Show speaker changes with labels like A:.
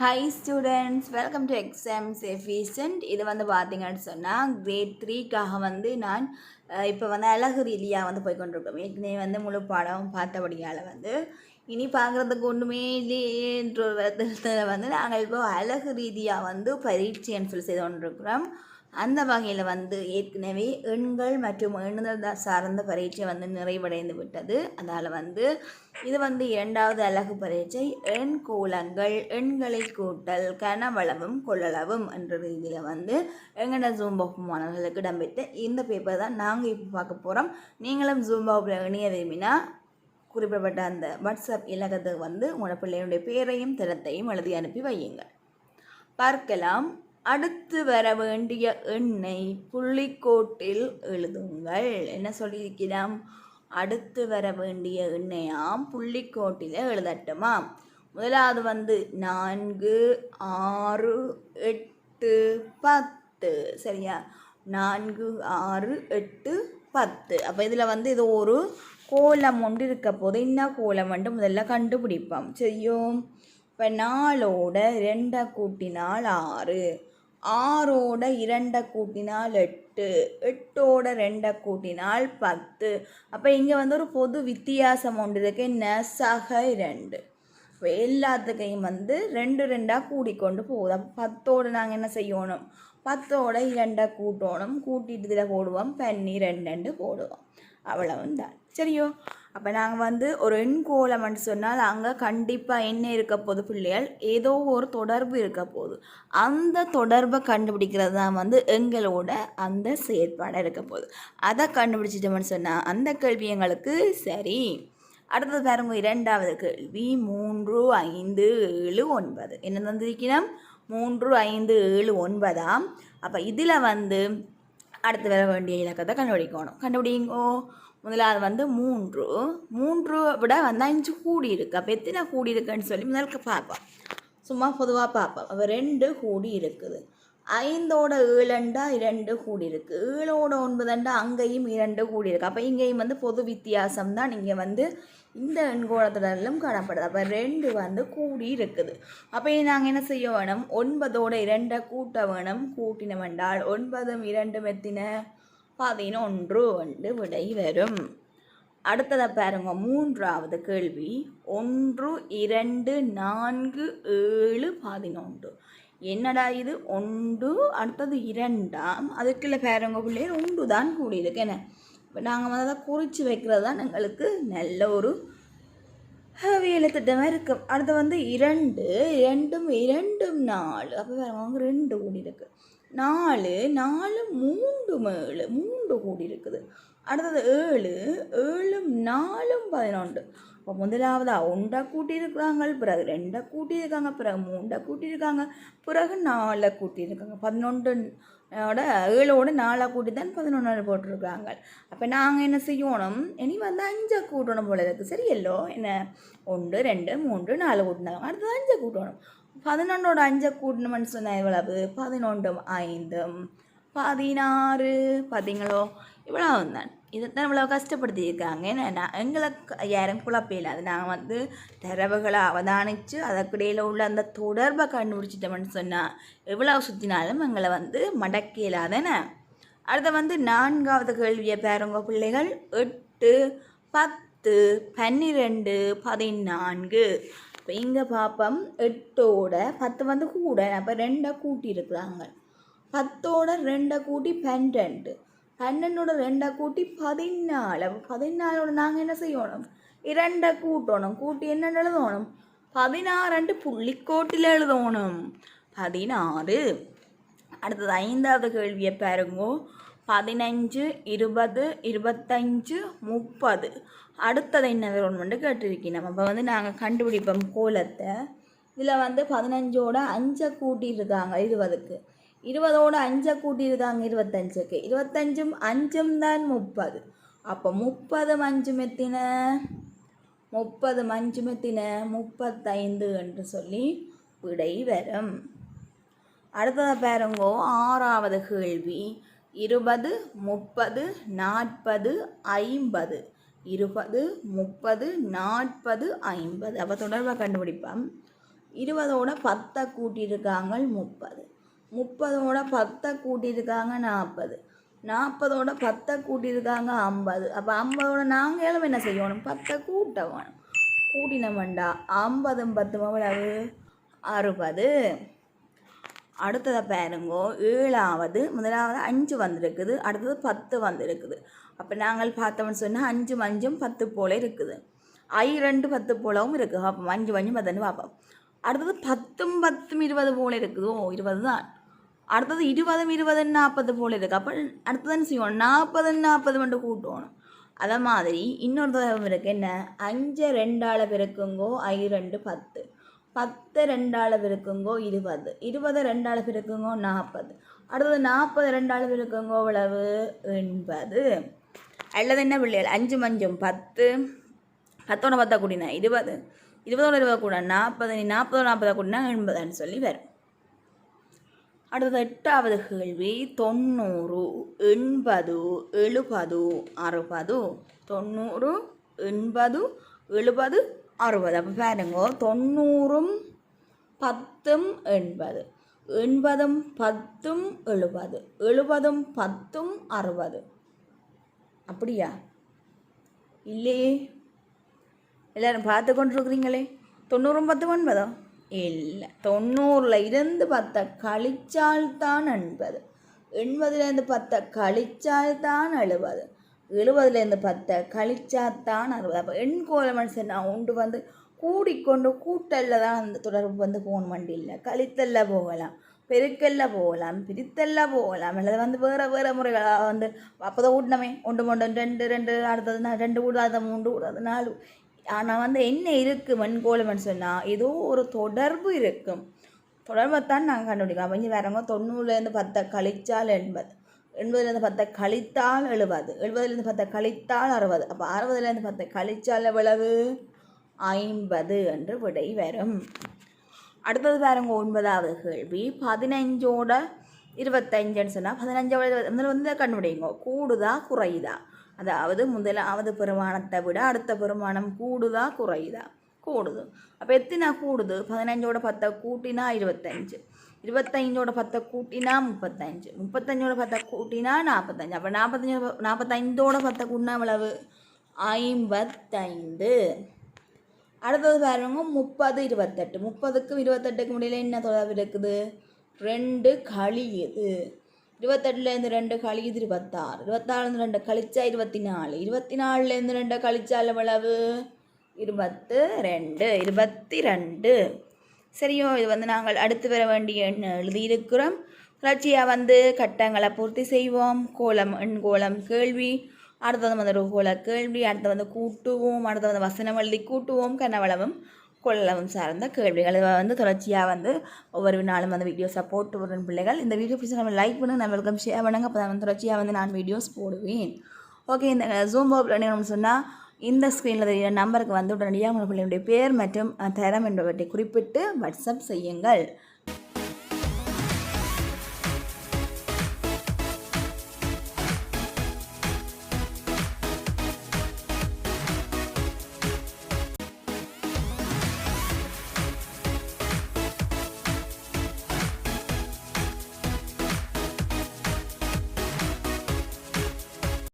A: Hi students welcome to exams efficient இது வந்து பார்த்தீங்கன்னு சொன்னால் கிரேட் த்ரீக்காக வந்து நான் இப்போ வந்து அழகு ரீதியாக வந்து போய் கொண்டிருக்கோம் ஏற்கனவே வந்து முழு பாடம் பார்த்தபடியால் வந்து இனி பார்க்குறதுக்கு ஒன்றுமே இல்லையேன்ற ஒரு வந்து நாங்கள் இப்போ அழகு ரீதியாக வந்து பரீட்சைன்னு சொல்லி செய்து கொண்டிருக்கிறோம். அந்த வகையில் வந்து ஏற்கனவே எண்கள் மற்றும் எண்ணுதல் சார்ந்த பரீட்சை வந்து நிறைவடைந்து விட்டது. அதால் வந்து இது வந்து இரண்டாவது அழகு பரீட்சை. எண் கோலங்கள் எண்களை கூட்டல் கனவளவும் கொள்ளளவும் என்ற ரீதியில் வந்து எங்கட ஜூம் வகுப்பு மாணவர்களுக்கு இடம்பெற்ற இந்த பேப்பர் தான் நாங்கள் இப்போ பார்க்க போகிறோம் நீங்களும் ஜூம் இணைய விரும்பினா குறிப்பிடப்பட்ட அந்த வாட்ஸ்அப் இலக்கத்துக்கு வந்து உங்களோட பிள்ளையினுடைய பேரையும் திறத்தையும் எழுதி அனுப்பி வையுங்கள். பார்க்கலாம். அடுத்து வர வேண்டிய எண்ணை புள்ளிக்கோட்டில் எழுதுங்கள். என்ன சொல்லியிருக்கிறோம்? அடுத்து வர வேண்டிய எண்ணையாம் புள்ளிக்கோட்டில் எழுதட்டுமா? முதலாவது வந்து நான்கு ஆறு எட்டு பத்து. சரியா? நான்கு ஆறு எட்டு பத்து. அப்போ இதில் வந்து இது ஒரு கோலம் ஒன்று இருக்க போது என்ன கோலம் வந்து முதல்ல கண்டுபிடிப்போம். செய்யும். இப்போ நாளோட ரெண்டை கூட்டினால் ஆறு. ஆறோட இரண்டை கூட்டினால் எட்டு எட்டோட ரெண்டை கூட்டினால் பத்து. அப்போ இங்கே வந்து ஒரு பொது வித்தியாசம் ஒன்று இருக்கு என்ன? சக ரெண்டு இப்போ எல்லாத்துக்கையும் வந்து ரெண்டு ரெண்டாக கூடிக்கொண்டு போகுது. அப்போ பத்தோடு நாங்கள் என்ன செய்யணும்? பத்தோட இரண்டை கூட்டணும். கூட்டிட்டு இதில் போடுவோம். பன்னி ரெண்டு போடுவோம். அவ்வளவும் தான் சரியோ? அப்போ நாங்கள் வந்து ஒரு எண்கோலம்னு சொன்னால் அங்கே கண்டிப்பாக என்ன இருக்க போது பிள்ளைகள் ஏதோ ஒரு தொடர்பு இருக்க போது. அந்த தொடர்பை கண்டுபிடிக்கிறது தான் வந்து எங்களோட அந்த செயற்பாடாக இருக்க போகுது அதை கண்டுபிடிச்சிட்டோம்னு சொன்னால் அந்த கேள்வி எங்களுக்கு சரி. அடுத்தது பாருங்க இரண்டாவது கேள்வி. மூன்று ஐந்து ஏழு ஒன்பது. என்ன தந்திருக்கணும் மூன்று ஐந்து ஏழு ஒன்பதாம். அப்போ இதில் வந்து அடுத்து வர வேண்டிய இலக்கத்தை கண்டுபிடிக்கணும். கண்டுபிடிங்கோ. முதலாவது வந்து மூன்று. மூன்று விட வந்து அஞ்சு கூடி இருக்கு அப்போ எத்தனை கூடி இருக்குன்னு சொல்லி முதலுக்கு பார்ப்போம். சும்மா பொதுவாக பார்ப்போம். அப்போ ரெண்டு கூடி இருக்குது ஐந்தோட ஏழண்டா இரண்டு கூடி இருக்கு ஏழோட ஒன்பதுண்டா அங்கேயும் இரண்டு கூடி இருக்கு அப்போ இங்கேயும் வந்து பொது வித்தியாசம் தான் இங்கே வந்து இந்த எண்கோணத்திலும் காணப்படுது. அப்போ ரெண்டு வந்து கூடி இருக்குது அப்போ நாங்கள் என்ன செய்ய வேணும்? ஒன்பதோட இரண்டை கூட்ட வேணும். கூட்டினம் என்றால் ஒன்பதும் இரண்டும் எத்தின? பதினொன்று வந்து விடை வரும். அடுத்ததை பாருங்க மூன்றாவது கேள்வி. ஒன்று இரண்டு நான்கு ஏழு பதினொன்று. என்னடா இது? ஒன்று அடுத்தது இரண்டாம் அதுக்குள்ள பாருங்க பிள்ளையர் ஒன்று தான் கூடியிருக்கு என்ன? இப்போ நாங்கள் வந்து அதை குறித்து வைக்கிறது தான் எங்களுக்கு நல்ல ஒரு வேலை திட்டமாக இருக்கும் அடுத்து வந்து இரண்டு இரண்டும் இரண்டும் நாலு. அப்போ பாருங்க ரெண்டு கூடி இருக்குது நாலு நாலு மூன்று ஏழு மூன்று கூடி இருக்குது அடுத்தது ஏழு ஏழும் நாலும் பதினொன்று. இப்போ முதலாவதா ஒன்றை கூட்டியிருக்கிறாங்க பிறகு ரெண்டை கூட்டியிருக்காங்க பிறகு மூண்டை கூட்டியிருக்காங்க பிறகு நாலை கூட்டியிருக்காங்க. பதினொன்று ஓட ஏழோட நாலாக கூட்டி தான் பதினொன்று போட்டிருக்காங்க. அப்போ நாங்கள் என்ன செய்யணும்? இனி வந்து அஞ்சை கூட்டணும் போல இருக்குது சரியல்லோ? என்ன? ஒன்று ரெண்டு மூன்று நாலு கூட்டினாங்க. அடுத்தது அஞ்சை கூட்டணும். பதினொன்றோட அஞ்சை கூட்டணும்னு சொன்னால் எவ்வளவு? பதினொன்றும் ஐந்தும். பதினாறு. பார்த்தீங்களோ இவ்வளவு தான் இதைத்தான் இவ்வளோ கஷ்டப்படுத்தியிருக்காங்க. ஏன்னா எங்களுக்கு யாரும் குழப்பம் அது நான் வந்து தரவுகளை அவதானித்து அதற்கிடையில் உள்ள அந்த தொடர்பை கண்டுபிடிச்சிட்டோம்னு சொன்னால் எவ்வளோ சுற்றினாலும் எங்களை வந்து மடக்கியலாதானே? அடுத்த வந்து நான்காவது கேள்வியை பேருங்க பிள்ளைகள். எட்டு பத்து பன்னிரெண்டு பதினான்கு. இப்போ இங்கே பார்ப்போம் எட்டோட பத்து வந்து கூட அப்போ ரெண்டை கூட்டி இருக்கிறாங்க பத்தோட ரெண்டை கூட்டி பன்னெண்டு பன்னெண்டோட ரெண்டை கூட்டி பதினாலு. அப்போ பதினாலோட நாங்கள் என்ன செய்யணும்? இரண்டை கூட்டணும். கூட்டி என்ன எழுதணும்? பதினாறு புள்ளிக்கோட்டில் எழுதணும். பதினாறு. அடுத்தது ஐந்தாவது கேள்வியை பாருங்கோ. பதினஞ்சு இருபது இருபத்தஞ்சு முப்பது. அடுத்தது என்ன வேணும்னு கேட்டிருக்கணும். அப்போ வந்து நாங்கள் கண்டுபிடிப்போம் கோலத்தை. இதில் வந்து பதினஞ்சோட அஞ்சை கூட்டியிருக்காங்க. இருபதுக்கு. இருபதோடு அஞ்சை கூட்டியிருக்காங்க இருபத்தஞ்சுக்கு. இருபத்தஞ்சும் அஞ்சும் தான் முப்பது. அப்போ முப்பது அஞ்சும் எத்தின? முப்பது அஞ்சும் எத்தின? முப்பத்தைந்து என்று சொல்லி விடை வரும். அடுத்ததை பாருங்கோ ஆறாவது கேள்வி. இருபது முப்பது நாற்பது ஐம்பது. இருபது முப்பது நாற்பது ஐம்பது. அப்போ தொடர்பாக கண்டுபிடிப்போம். இருபதோட பத்தை கூட்டியிருக்காங்க முப்பது. முப்பதோட பத்தை கூட்டியிருக்காங்க நாற்பது. நாற்பதோட பத்தை கூட்டியிருக்காங்க ஐம்பது. அப்போ ஐம்பதோட நாங்களும் என்ன செய்யணும்? பத்தை கூட்ட வேணும். கூட்டினோம்டா ஐம்பதும் பத்து எவ்வளவு? அறுபது. அடுத்ததை பாருங்கோ. ஏழாவது முதலாவது அஞ்சு வந்திருக்குது. அடுத்தது பத்து வந்திருக்குது. அப்போ நாங்கள் பார்த்தோம்னு சொன்னால் அஞ்சும் அஞ்சும் பத்து போல இருக்குது. ஐ ரெண்டு பத்து போலவும் இருக்குது பார்ப்போம் அஞ்சு அஞ்சும் பத்துன்னு பார்ப்போம். அடுத்தது பத்தும் பத்தும் இருபது போல இருக்குது? ஓ இருபது தான் அடுத்தது இருபதும் இருபது நாற்பது போல் இருக்குது அப்போ அடுத்தது என்ன செய்வோம் நாற்பது நாற்பது மட்டும் கூட்டணும் அதே மாதிரி இன்னொரு தகவல் இருக்குது என்ன அஞ்சு ரெண்டாள பிறக்குங்கோ ஐ ரெண்டு பத்து பத்து ரெண்டாள பிறக்குங்கோ இருபது இருபது ரெண்டாள பிறக்குங்கோ நாற்பது அடுத்தது நாற்பது ரெண்டாள பிறக்குங்கோ இவ்வளவு எண்பது அல்லது என்ன பிள்ளைகள் அஞ்சு மஞ்சும் பத்து பத்தோட பத்தா கூட்டினா இருபது இருபதோட இருபது கூட நாற்பது நீ நாற்பதோட நாற்பதா கூட்டினா எண்பதுன்னு சொல்லி வரும் அடுத்தது எட்டாவது கேள்வி தொண்ணூறு எண்பது எழுபது அறுபது. தொண்ணூறு எண்பது எழுபது அறுபது. அப்போ பாருங்க தொண்ணூறும் பத்தும் எண்பது. எண்பதும் பத்தும் எழுபது. எழுபதும் பத்தும் அறுபது. அப்படியா? இல்லையே. எல்லாரும் பார்த்து கொண்டிருக்கிறீங்களே. தொண்ணூறும் பத்தும் ஒன்பதோ இல்லை. தொண்ணூறில் இருந்து பத்தை கழிச்சால்தான் எண்பது எண்பதுலேருந்து பத்தை கழிச்சால்தான் எழுபது எழுபதுலேருந்து பத்தை கழிச்சால்தான் அறுபது அப்போ எண் கோல மனுஷன் நான் உண்டு வந்து கூடிக்கொண்டு கூட்டல்ல தான் அந்த தொடர்பு வந்து போன் வண்டி இல்லை. கழித்தல்ல போகலாம் பெருக்கல்ல போகலாம் பிரித்தல்ல போகலாம். அல்லது வந்து வேறு வேறு முறைகளாக வந்து அப்போதான் ஊட்டினமே. ஒன்று மூன்று ரெண்டு ரெண்டு அடுத்தது ரெண்டு கூடாத மூன்று கூடாது நாலு. ஆனால் வந்து என்ன இருக்குது வெண்கோளம்னு சொன்னால் ஏதோ ஒரு தொடர்பு இருக்கும். தொடர்பைத்தான் நாங்கள் கண்டுபிடிக்கலாம். அப்போ வேறவங்க தொண்ணூறுலேருந்து பத்தை கழித்தால் எண்பது. எண்பதுலேருந்து பத்தை கழித்தால் எழுபது. எழுபதுலேருந்து பத்தை கழித்தால் அறுபது. அப்போ அறுபதுலேருந்து பத்தை கழிச்சால் எவ்வளவு? ஐம்பது என்று விடை வரும். அடுத்தது பாருங்க ஒன்பதாவது கேள்வி. பதினஞ்சோட இருபத்தஞ்சுன்னு சொன்னால் பதினஞ்சோட இருபது முதல்ல வந்து இதை கண்டுபிடிங்க. கூடுதா குறையுதா? அதாவது முதலாவது பெருமானத்தை விட அடுத்த பெருமானம் கூடுதா குறையுதா? கூடுது. அப்போ எத்தனை கூடுது? பதினஞ்சோட பத்தை கூட்டினா இருபத்தஞ்சு. இருபத்தஞ்சோட பத்தை கூட்டினா முப்பத்தஞ்சு. முப்பத்தஞ்சோட பத்தை கூட்டினா நாற்பத்தஞ்சு அப்போ நாற்பத்தஞ்சோட நாற்பத்தஞ்சோட பத்தை கூட்டினா எவ்வளவு? ஐம்பத்தைந்து. அடுத்தது பாருங்க முப்பது இருபத்தெட்டு. முப்பதுக்கும் இருபத்தெட்டுக்கும் இடையில என்ன தொடர்பு இருக்குது? ரெண்டு கழியுது. இருபத்தெட்டுலேருந்து ரெண்டு கழியுது இருபத்தாறு இருபத்தாறுலேருந்து ரெண்டு கழிச்சா இருபத்தி நாலு இருபத்தி நாலுலேருந்து ரெண்டு கழிச்சால் எவ்வளவு? இருபத்து ரெண்டு இருபத்தி ரெண்டு சரியோ இது வந்து நாங்கள் அடுத்து வர வேண்டிய எண் எழுதியிருக்கிறோம். தொடர்ச்சியாக வந்து கட்டங்களை பூர்த்தி செய்வோம். கோலம் எண் கோலம் கேள்வி அடுத்தது வந்து ஒரு கோல கேள்வி அடுத்து வந்து கூட்டுவோம் அடுத்து வந்து வசனம் எழுதி கூட்டுவோம் கனவளவும் கொள்ளவும் சார்ந்த கேள்விகள். இதை வந்து தொடர்ச்சியாக வந்து ஒவ்வொரு நாளும் வந்து வீடியோஸாக போட்டு வரும் பிள்ளைகள். இந்த வீடியோ பிடிச்சி நம்ம லைக் பண்ணுங்க நம்மளுக்கு ஷேர் பண்ணுங்க. அப்போ வந்து தொடர்ச்சியாக வந்து நான் வீடியோஸ் போடுவேன். ஓகே இந்த ஜூம் பாப்பில் சொன்னால் இந்த ஸ்க்ரீனில் தெரியுற நம்பருக்கு வந்து உடனடியாக உங்கள் பிள்ளையுடைய பேர் மற்றும் தரம் என்பவற்றை குறிப்பிட்டு வாட்ஸ்அப் செய்யுங்கள்.